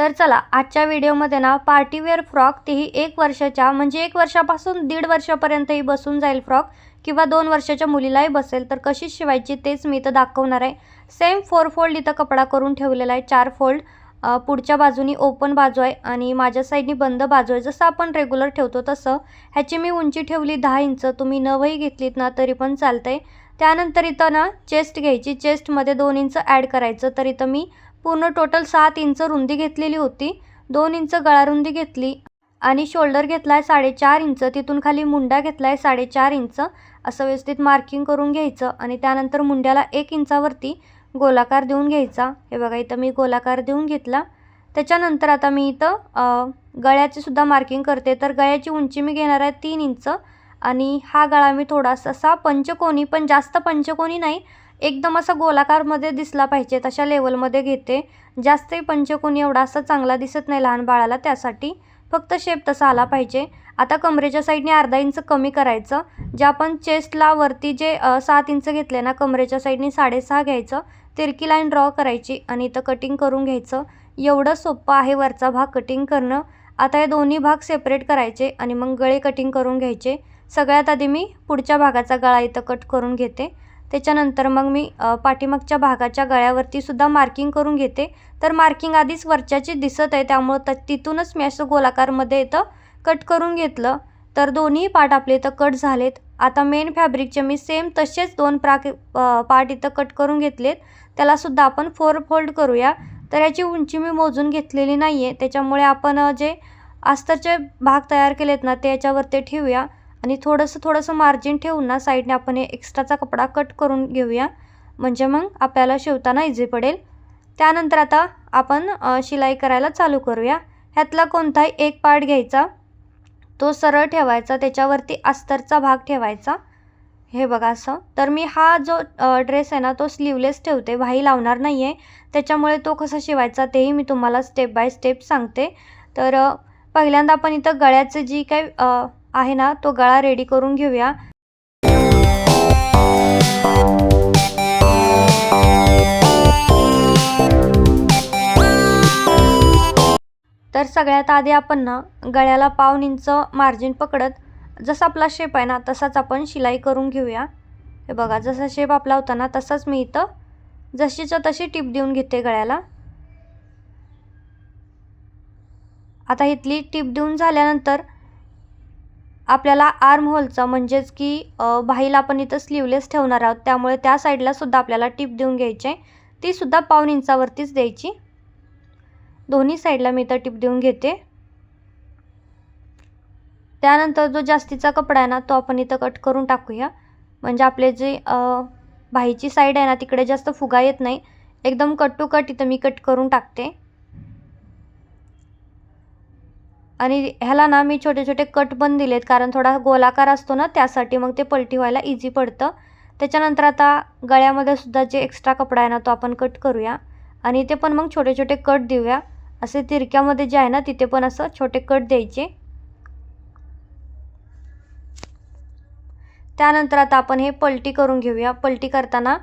तर चला आजच्या व्हिडिओमध्ये ना पार्टीवेअर फ्रॉक तेही एक वर्षाच्या म्हणजे एक वर्षापासून दीड वर्षापर्यंतही बसून जाईल फ्रॉक किंवा दोन वर्षाच्या मुलीलाही बसेल तर कशी शिवायची तेच मी इथं दाखवणार आहे. सेम फोर फोल्ड इथं कपडा करून ठेवलेला आहे चार फोल्ड पुढच्या बाजूनी ओपन बाजू आहे आणि माझ्या साईडनी बंद बाजू आहे. जसं आपण रेग्युलर ठेवतो तसं ह्याची मी उंची ठेवली दहा इंच तुम्ही नवही घेतलीत ना तरी पण चालतं आहे त्यानंतर इथं ना चेस्ट घ्यायची चेस्टमध्ये दोन इंच ॲड करायचं तर इथं मी पूर्ण टोटल सात इंच रुंदी घेतलेली होती. दोन इंच गळारुंदी घेतली आणि शोल्डर घेतला आहे साडेचार इंच. तिथून खाली मुंडा घेतला आहे साडेचार इंच. असं व्यवस्थित मार्किंग करून घ्यायचं आणि त्यानंतर मुंड्याला एक इंचावरती गोलाकार देऊन घ्यायचा. हे बघा इथं मी गोलाकार देऊन घेतला. त्याच्यानंतर आता मी इथं गळ्याची सुद्धा मार्किंग करते. तर गळ्याची उंची मी घेणार आहे तीन इंच आणि हा गळा मी थोडासा असा पंचकोनी पण जास्त पंचकोनी नाही. एकदम असा गोलाकारमध्ये दिसला पाहिजे तशा लेवलमध्ये घेते. जास्तही पंचकोन एवढा असा चांगला दिसत नाही लहान बाळाला त्यासाठी फक्त शेप तसा आला पाहिजे. आता कमरेच्या साईडने अर्धा इंच कमी करायचं. जे आपण चेस्टला वरती जे सात इंच घेतले ना कमरेच्या साईडने साडेसहा घ्यायचं. तिरकी लाईन ड्रॉ करायची आणि इथं कटिंग करून घ्यायचं. एवढं सोपं आहे वरचा भाग कटिंग करणं. आता हे दोन्ही भाग सेपरेट करायचे आणि मग गळे कटिंग करून घ्यायचे. सगळ्यात आधी मी पुढच्या भागाचा गळा इथं कट करून घेते. त्याच्यानंतर मग मी पाठीमागच्या भागाच्या गळ्यावरती सुद्धा मार्किंग करून घेते. तर मार्किंग आधीच वरच्याची दिसत आहे त्यामुळं त तिथूनच मी असं गोलाकारमध्ये इथं कट करून घेतलं. तर दोन्ही पार्ट आपले इथं कट झालेत. आता मेन फॅब्रिकचे मी सेम तसेच दोन प्राक पार्ट इथं कट करून घेतलेत. त्यालासुद्धा आपण फोर फोल्ड करूया. तर याची उंची मी मोजून घेतलेली नाही आहे त्याच्यामुळे आपण जे अस्तरचे भाग तयार केलेत ना ते याच्यावरती ठेवूया. आणि थोडंसं थोडंसं मार्जिन ठेवून ना साईडने आपण हे एक्स्ट्राचा कपडा कट करून घेऊया. म्हणजे मग आपल्याला शिवताना इझी पडेल. त्यानंतर आता आपण शिलाई करायला चालू करूया. ह्यातला कोणताही एक पार्ट घ्यायचा. तो सरळ ठेवायचा. त्याच्यावरती अस्तरचा भाग ठेवायचा. हे बघा असं. तर मी हा जो ड्रेस आहे ना तो स्लीवलेस ठेवते. वाही लावणार नाही आहे त्याच्यामुळे तो कसा शिवायचा तेही मी तुम्हाला स्टेप बाय स्टेप सांगते. तर पहिल्यांदा आपण इथं गळ्याचं जी काही आहे ना तो गळा रेडी करून घेऊया. तर सगळ्यात आधी आपण ना गळ्याला पाऊन इंच मार्जिन पकडत जसा आपला शेप आहे ना तसाच आपण शिलाई करून घेऊया. हे बघा जसा शेप आपला होता ना तसाच मी इथं जशीच्या तशी टीप देऊन घेते गळ्याला. आता इथली टिप देऊन झाल्यानंतर आपल्याला आर्म होलचा म्हणजेच की अ, आपण इथं स्लीवलेस ठेवणार आहोत. त्यामुळे त्या साईडला सुद्धा आपल्याला टिप देऊन घ्यायची. आहे ती सुद्धा पाऊन इंचावरतीच द्यायची. दोन्ही साईडला मी इथं टिप देऊन घेते. त्यानंतर जो जास्तीचा कपडा आहे ना तो आपण इथं कट करून टाकूया. म्हणजे आपले जे भाईची साईड आहे ना तिकडे जास्त फुगा येत नाही. एकदम कट टू कट इथं मी कट करून टाकते. आणि ह्याला ना मी छोटे छोटे कट पण दिलेत कारण थोडा गोलाकार असतो ना त्यासाठी मग ते पलटी व्हायला इझी पडतं. त्याच्यानंतर आता गळ्यामध्ये सुद्धा जे एक्स्ट्रा कपडा आहे ना तो आपण कट करूया. आणि ते पण मग छोटे छोटे कट देऊया. असे तिरक्यामध्ये जे आहे ना तिथे पण असं छोटे कट द्यायचे. त्यानंतर आता आपण हे पलटी करून घेऊया. पलटी करताना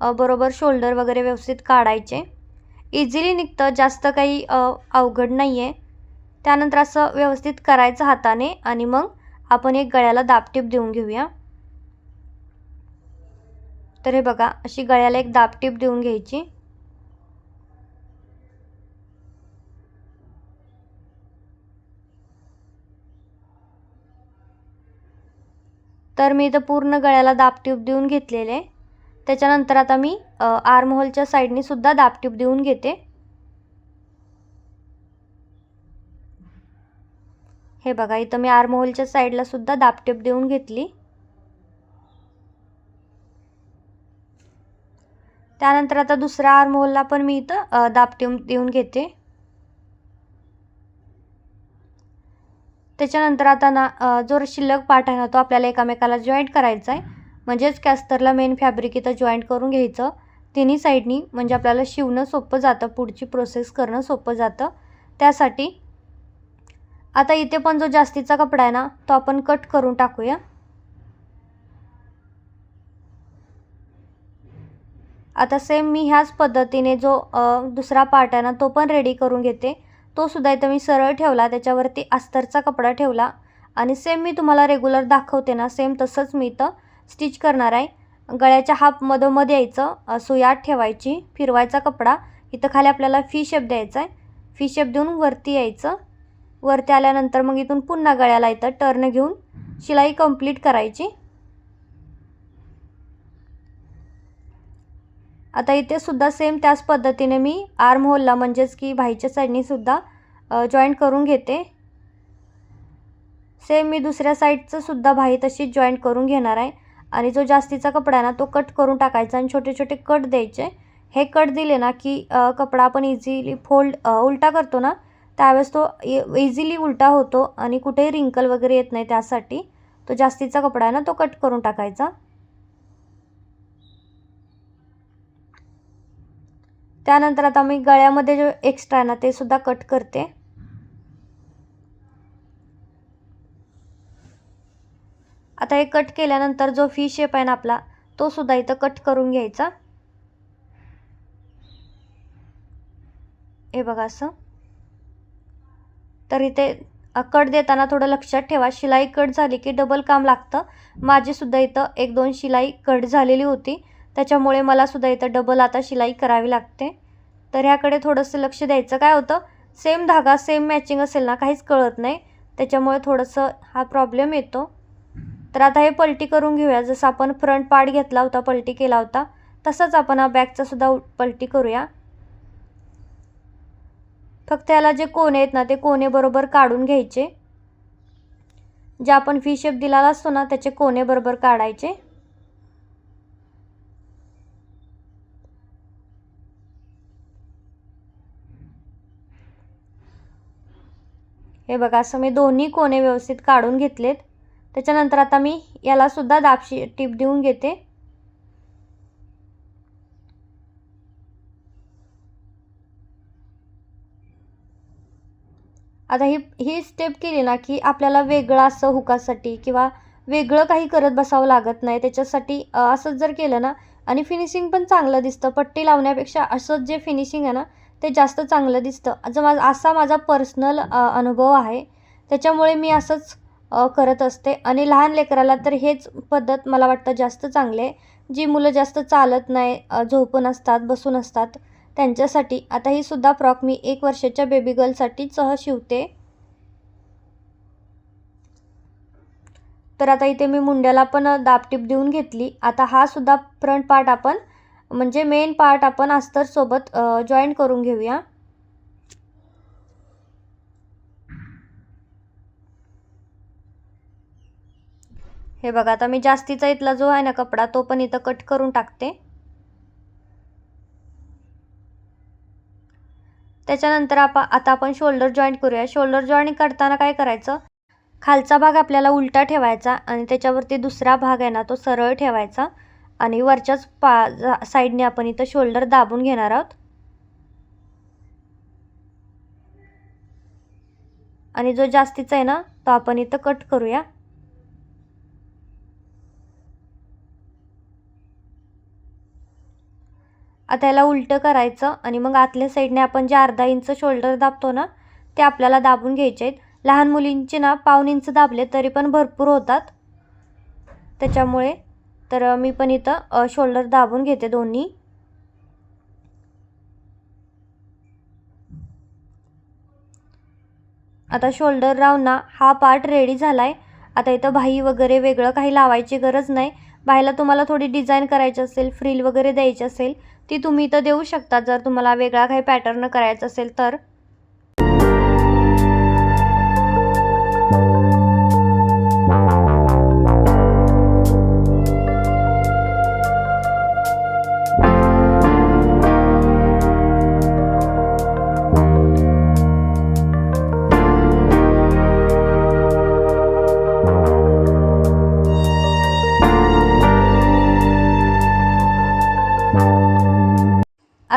बरोबर शोल्डर वगैरे व्यवस्थित काढायचे. इझिली निघतं जास्त काही अवघड नाही आहे त्यानंतर असं व्यवस्थित करायचं हाताने आणि मग आपण एक गळ्याला दाबटीप देऊन घेऊया. तर हे बघा अशी गळ्याला एक दाबटीप देऊन घ्यायची. तर मी इथं पूर्ण गळ्याला दाबटीप देऊन घेतलेले. त्याच्यानंतर आता मी आर्महोलच्या साईडने सुद्धा दाबटीप देऊन घेते. हे बघा इथं मी आर्महोलच्या साईडला सुद्धा दापटेप देऊन घेतली. त्यानंतर आता दुसऱ्या आर्म पण मी इथं दापटेप देऊन घेते. त्याच्यानंतर आता ना जो शिल्लक पाठ आहे ना तो आपल्याला एकामेकाला जॉईंट करायचा आहे म्हणजेच कॅस्तरला मेन फॅब्रिक इथं जॉईंट करून घ्यायचं. तिन्ही साईडनी म्हणजे आपल्याला शिवणं सोपं जातं पुढची प्रोसेस करणं सोपं जातं. त्यासाठी आता इथे पण जो जास्तीचा कपडा आहे ना तो आपण कट करून टाकूया. आता सेम मी ह्याच पद्धतीने जो दुसरा पार्ट आहे ना तो पण रेडी करून घेते. तो सुद्धा इथं मी सरळ ठेवला त्याच्यावरती अस्तरचा कपडा ठेवला. आणि सेम मी तुम्हाला रेग्युलर दाखवते ना सेम तसंच मी इथं स्टिच करणार आहे. गळ्याच्या हाफ मधोमध यायचं सुयात ठेवायची फिरवायचा कपडा. इथं खाली आपल्याला फी शेप द्यायचा आहे. फी शेप देऊन वरती यायचं. वरती आल्यानंतर मग इथून पुन्हा गळ्याला इथं टर्न घेऊन शिलाई कंप्लीट करायची. आता इथे सुद्धा सेम त्याच पद्धतीने मी आर्म होलला म्हणजेच की भाईच्या साईडनी सुद्धा जॉईंट करून घेते. सेम मी दुसऱ्या साईडचं सुद्धा भाई तशीच जॉईंट करून घेणार आहे. आणि जो जास्तीचा कपडा आहे ना तो कट करून टाकायचा आणि छोटे छोटे कट द्यायचे. हे कट दिले ना की कपडा आपण इझिली फोल्ड उलटा करतो ना त्यावेळेस तो इझिली उलटा होतो आणि कुठेही रिंकल वगैरे येत नाही त्यासाठी तो जास्तीचा कपडा आहे ना तो कट करून टाकायचा. त्यानंतर आता मी गळ्यामध्ये जो एक्स्ट्रा आहे ना ते सुद्धा कट करते. आता हे कट केल्यानंतर जो फी शेप आहे ना आपला तो सुद्धा इथं कट करून घ्यायचा. हे बघा असं. तर इथे कट देताना थोडं लक्षात ठेवा. शिलाई कट झाली की डबल काम लागतं. माझीसुद्धा इथं एक दोन शिलाई कट झालेली होती. त्याच्यामुळे मला सुद्धा इथं डबल आता शिलाई करावी लागते. तर ह्याकडे थोडंसं लक्ष द्यायचं. काय होतं? सेम धागा सेम मॅचिंग असेल ना? काहीच कळत नाही. त्याच्यामुळे थोडंसं हा प्रॉब्लेम येतो. तर आता हे पलटी करून घेऊया. जसं आपण फ्रंट पार्ट घेतला होता पलटी केला होता तसंच आपण हा बॅगचासुद्धा उ- पलटी करूया. फक्त याला जे कोणे आहेत ना ते कोणे बरोबर काढून घ्यायचे. जे आपण फी शेप दिलेला असतो ना त्याचे कोणे बरोबर काढायचे. हे बघा असं मी दोन्ही कोणे व्यवस्थित काढून घेतलेत. त्याच्यानंतर आता मी याला सुद्धा दाबशी टीप देऊन घेते. आता ही ही स्टेप केली ना की आपल्याला वेगळं असं हुकासाठी किंवा वेगळं काही करत बसावं लागत नाही. त्याच्यासाठी असंच जर केलं ना आणि फिनिशिंग पण चांगलं दिसतं. पट्टी लावण्यापेक्षा असंच जे फिनिशिंग आहे ना ते जास्त चांगलं दिसतं. जो माझा असा माझा पर्सनल अनुभव आहे. त्याच्यामुळे मी असंच करत असते. आणि लहान लेकराला तर हेच पद्धत मला वाटतं जास्त चांगले आहे. जी मुलं जास्त चालत नाही झोपून असतात बसून असतात. त्यांच्यासाठी आता ही सुद्धा फ्रॉक मी एक वर्षाच्या बेबी गर्लसाठीच सह शिवते. तर आता इथे मी मुंड्याला पण दापटीप दाबटीप देऊन घेतली. आता हा सुद्धा फ्रंट पार्ट आपण म्हणजे मेन पार्ट आपण अस्तरसोबत जॉईन करून घेऊया. हे बघा आता मी जास्तीचा इथला जो आहे ना कपडा तो पण इथं कट करून टाकते. त्याच्यानंतर आप आता आपण शोल्डर जॉईंट करूया. शोल्डर जॉईंट करताना काय करायचं? खालचा भाग आपल्याला उलटा ठेवायचा आणि त्याच्यावरती दुसरा भाग आहे ना तो सरळ ठेवायचा. आणि वरच्याच पा जा- साईडने आपण इथं शोल्डर दाबून घेणार आहोत. आणि जो जास्तीचा आहे ना तो आपण इथं कट करूया. आता याला उलटं करायचं आणि मग आतल्या साईडने आपण जे अर्धा इंच शोल्डर दाबतो ना ते आपल्याला दाबून घ्यायचे आहेत. लहान मुलींचे ना पाऊन इंच दाबले तरी पण भरपूर होतात. त्याच्यामुळे तर मी पण इथं शोल्डर दाबून घेते दोन्ही. आता शोल्डर राऊंड ना हा पार्ट रेडी झाला आहे आता इथं भाई वगैरे वेगळं काही लावायची गरज नाही. बाहीला तुम्हाला थोडी डिझाईन करायची असेल फ्रील वगैरे द्यायची असेल ती तुम्ही इथं देऊ शकता. जर तुम्हाला वेगळा काही पॅटर्न करायचा असेल तर.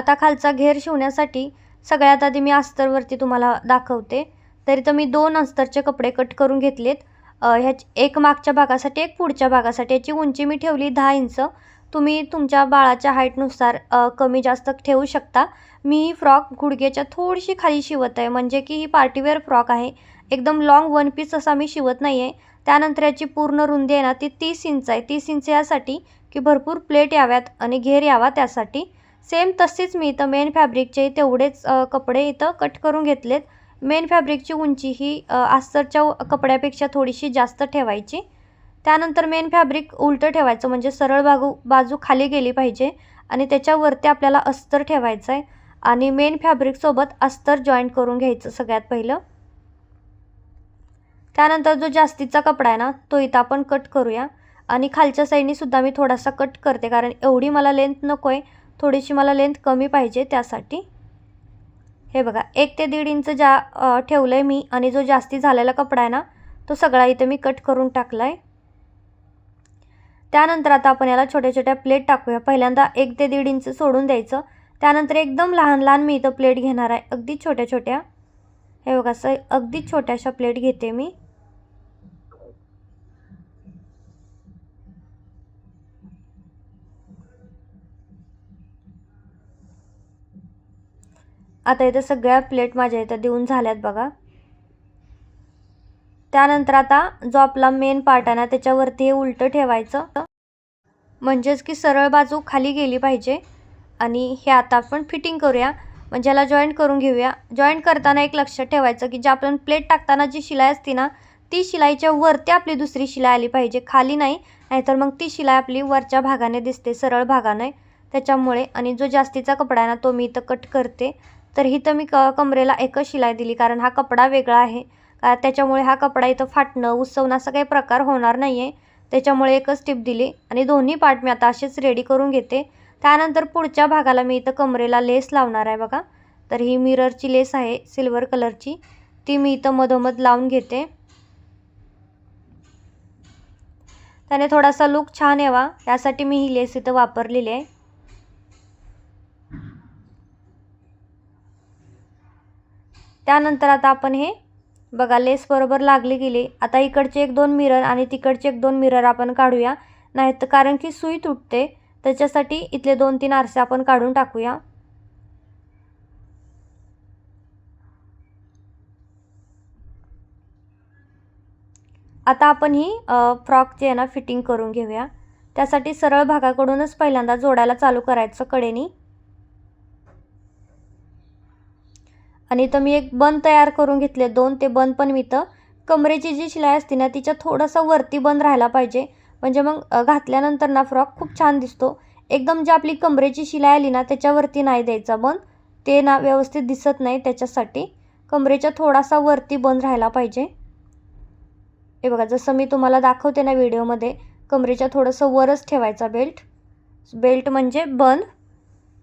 आता खालचा घेर शिवण्यासाठी सगळ्यात आधी मी अस्तरवरती तुम्हाला दाखवते. तरी तर मी दोन अस्तरचे कपडे कट करून घेतलेत. ह्या एक मागच्या भागासाठी एक पुढच्या भागासाठी. याची उंची मी ठेवली दहा इंच. तुम्ही तुमच्या बाळाच्या हाईटनुसार कमी जास्त ठेवू शकता. मी ही फ्रॉक गुडघ्याच्या थोडीशी खाली शिवत आहे. म्हणजे की ही पार्टीवेअर फ्रॉक आहे. एकदम लाँग वन पीस असा मी शिवत नाही आहे त्यानंतर याची पूर्ण रुंदी आहे ना ती तीस इंच आहे. तीस इंच यासाठी की भरपूर प्लेट याव्यात आणि घेर यावा त्यासाठी. सेम तशीच मी इथं मेन फॅब्रिकचे तेवढेच कपडे इथं कट करून घेतलेत. मेन फॅब्रिकची उंची ही अस्तरच्या कपड्यापेक्षा थोडीशी जास्त ठेवायची. त्यानंतर मेन फॅब्रिक उलटं ठेवायचं म्हणजे सरळ बाजू बाजू खाली गेली पाहिजे आणि त्याच्यावरती आपल्याला अस्तर ठेवायचं आहे आणि मेन फॅब्रिकसोबत अस्तर जॉईंट करून घ्यायचं सगळ्यात पहिलं. त्यानंतर जो जास्तीचा कपडा आहे ना तो इथं आपण कट करूया. आणि खालच्या साईडनीसुद्धा मी थोडासा कट करते कारण एवढी मला लेंथ नको आहे थोडीशी मला लेंथ कमी पाहिजे त्यासाठी. हे बघा एक ते दीड इंच जा ठेवलं आहे मी आणि जो जास्ती झालेला कपडा आहे ना तो सगळा इथं मी कट करून टाकला आहे त्यानंतर आता आपण याला छोट्या छोट्या प्लेट टाकूया. पहिल्यांदा एक ते दीड इंच सोडून द्यायचं. त्यानंतर एकदम लहान लहान मी इथं प्लेट घेणार आहे. अगदी छोट्या छोट्या हे बघा असं अगदी छोट्याशा प्लेट घेते मी. आता इथं सगळ्या प्लेट माझ्या इथं देऊन झाल्यात बघा. त्यानंतर आता जो आपला मेन पार्ट आहे ना त्याच्यावरती हे उलटं ठेवायचं. म्हणजेच की सरळ बाजू खाली गेली पाहिजे. आणि हे आता आपण फिटिंग करूया. म्हणजे याला जॉईंट करून घेऊया. जॉईंट करताना एक लक्षात ठेवायचं की जे आपण प्लेट टाकताना जी शिलाई असते ना ती शिलाईच्या वरती आपली दुसरी शिलाई आली पाहिजे. खाली नाही नाहीतर मग ती शिलाई आपली वरच्या भागाने दिसते सरळ भागाने. त्याच्यामुळे आणि जो जास्तीचा कपडा आहे ना तो मी इथं कट करते. तर इथं मी क कमरेला एकच शिलाई दिली कारण हा कपडा वेगळा आहे. का त्याच्यामुळे हा कपडा इथं फाटणं उसवणं असा काही प्रकार होणार नाही आहे त्याच्यामुळे एकच टिप दिली आणि दोन्ही पार्ट मी आता असेच रेडी करून घेते. त्यानंतर पुढच्या भागाला मी इथं कमरेला लेस लावणार आहे बघा. तर ही मिररची लेस आहे सिल्वर कलरची ती मी इथं मधोमध लावून घेते. त्याने थोडासा लुक छान यावा. यासाठी मी ही लेस इथं वापरलेली आहे. त्यानंतर आता आपण हे बघा लेस बरोबर लागली गेली. आता इकडचे एक दोन मिरर आणि तिकडचे एक दोन मिरर आपण काढूया. नाही कारण की सुई तुटते त्याच्यासाठी इथले दोन तीन आरसे आपण काढून टाकूया. आता आपण ही फ्रॉकची आहे ना फिटिंग करून घेऊया. त्यासाठी सरळ भागाकडूनच पहिल्यांदा जोडायला चालू करायचं कडेनी. आणि इथं मी एक बन तयार करून घेतले दोन ते बन पण मी इथं कमरेची जी शिलाई असते ना तिच्या थोडंसं वरती बंद राहायला पाहिजे. म्हणजे मग घातल्यानंतर ना फ्रॉक खूप छान दिसतो. एकदम जी आपली कमरेची शिलाई आली ना त्याच्यावरती नाही द्यायचा बंद ते ना व्यवस्थित दिसत नाही त्याच्यासाठी. कमरेच्या थोडासा वरती बंद राहायला पाहिजे. हे बघा जसं मी तुम्हाला दाखवते ना व्हिडिओमध्ये कमरेच्या थोडंसं वरच ठेवायचा बेल्ट. बेल्ट म्हणजे बंद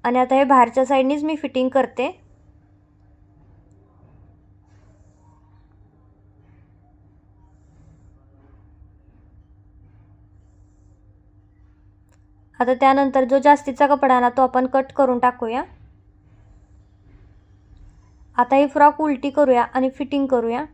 आणि आता हे बाहेरच्या साईडनीच मी फिटिंग करते. आता त्यानंतर जो जास्तीचा कपडा ना तो आपण कट करून टाकूया. आता ही फ्रॉक उलटी करूया आणि फिटिंग करूया.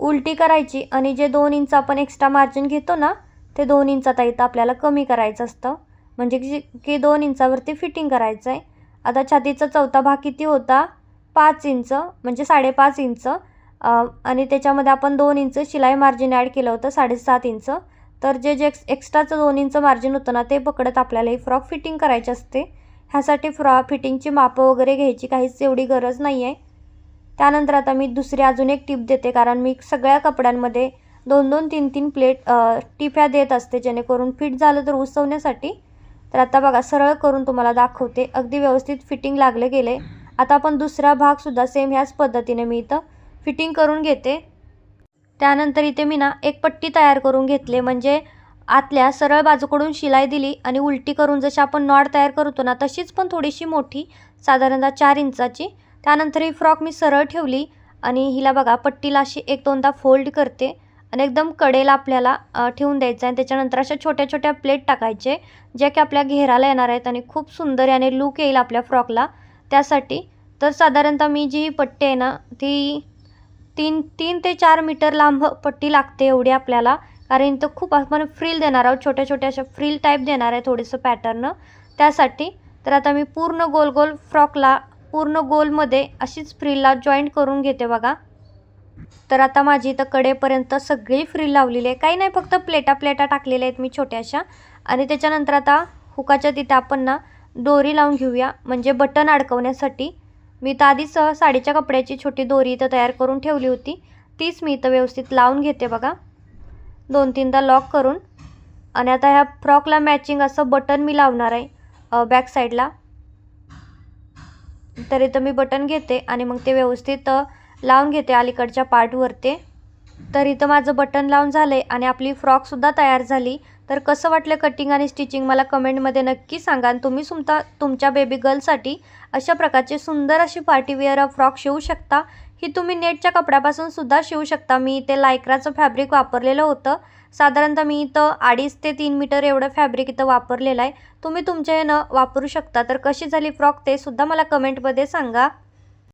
उलटी करायची आणि जे दोन इंच आपण एक्स्ट्रा मार्जिन घेतो ना ते दोन इंचात इथं आपल्याला कमी करायचं असतं. म्हणजे की की दोन इंचावरती फिटिंग करायचं आहे आता छातीचा चौथा भाग किती होता? पाच इंच म्हणजे साडेपाच इंच आणि त्याच्यामध्ये आपण दोन इंच शिलाई मार्जिन ॲड केलं होतं साडेसात इंच तर जे जे एक्स एक्स्ट्राचं दोन इंच मार्जिन होतं ना ते पकडत आपल्याला ही फ्रॉक फिटिंग करायची असते. ह्यासाठी फ्रॉ फिटिंगची मापं वगैरे घ्यायची काहीच एवढी गरज नाही आहे त्यानंतर आता मी दुसरी अजून एक टिप देते कारण मी सगळ्या कपड्यांमध्ये दोन दोन तीन तीन प्लेट टिप्या देत असते जेणेकरून फिट झालं तर उसवण्यासाठी. तर आता बघा सरळ करून तुम्हाला दाखवते. अगदी व्यवस्थित फिटिंग लागले गेले. आता आपण दुसरा भागसुद्धा सेम ह्याच पद्धतीने मी इथं फिटिंग करून घेते. त्यानंतर इथे मी ना एक पट्टी तयार करून घेतले. म्हणजे आतल्या सरळ बाजूकडून शिलाई दिली आणि उलटी करून जशी आपण नॉड तयार करतो ना तशीच पण थोडीशी मोठी साधारणतः चार इंचाची. त्यानंतर ही फ्रॉक मी सरळ ठेवली आणि हिला बघा पट्टीला अशी एक दोनदा फोल्ड करते आणि एकदम कडेला आपल्याला ठेवून द्यायचं आहे त्याच्यानंतर अशा छोट्या छोट्या प्लेट टाकायचे ज्या की आपल्या घेराला येणार आहेत आणि खूप सुंदर याने लूक येईल आपल्या फ्रॉकला त्यासाठी. तर साधारणतः मी जी पट्टी आहे ना ती तीन तीन ते चार मीटर लांब पट्टी लागते एवढी आपल्याला. कारण इथं खूप आपण फ्रील देणार आहोत. छोट्या छोट्या अशा फ्रील टाईप देणार आहे थोडंसं पॅटर्न. त्यासाठी तर आता मी पूर्ण गोल गोल फ्रॉकला पूर्ण गोलमध्ये अशीच फ्रीलला जॉईंट करून घेते बघा. तर आता माझी इथं कडेपर्यंत सगळी फ्रील लावलेली आहे. काही नाही फक्त प्लेटा प्लेटा टाकलेल्या आहेत मी छोट्याशा. आणि त्याच्यानंतर आता हुकाच्या तिथे आपण ना दोरी लावून घेऊया. म्हणजे बटन अडकवण्यासाठी. मी तर आधीच साडीच्या कपड्याची छोटी दोरी इथं तयार करून ठेवली होती. तीच मी इथं व्यवस्थित लावून घेते बघा. दोन तीनदा लॉक करून. आणि आता ह्या फ्रॉकला मॅचिंग असं बटन मी लावणार आहे बॅक साईडला तर इथं मी बटन घेते आणि मग ते व्यवस्थित लावून घेते अलीकडच्या पार्टवरती तर इथं माझं बटन लावून झालं आहे आणि आपली फ्रॉकसुद्धा तयार झाली. तर कसं वाटलं कटिंग आणि स्टिचिंग मला कमेंटमध्ये नक्की सांगा. आणि तुम्ही सुमता तुमच्या बेबी गर्लसाठी अशा प्रकारचे सुंदर अशी पार्टीवेअर फ्रॉक शिवू शकता. ही तुम्ही नेटच्या कपड्यापासून सुद्धा शिवू शकता. मी इथे लायक्राचं फॅब्रिक वापरलेलं होतं. साधारणतः मी इथं अडीच ते तीन मीटर एवढं फॅब्रिक इथं वापरलेलं आहे. तुम्ही तुमच्या ह्यानं वापरू शकता. तर कशी झाली फ्रॉक ते सुद्धा मला कमेंटमध्ये सांगा.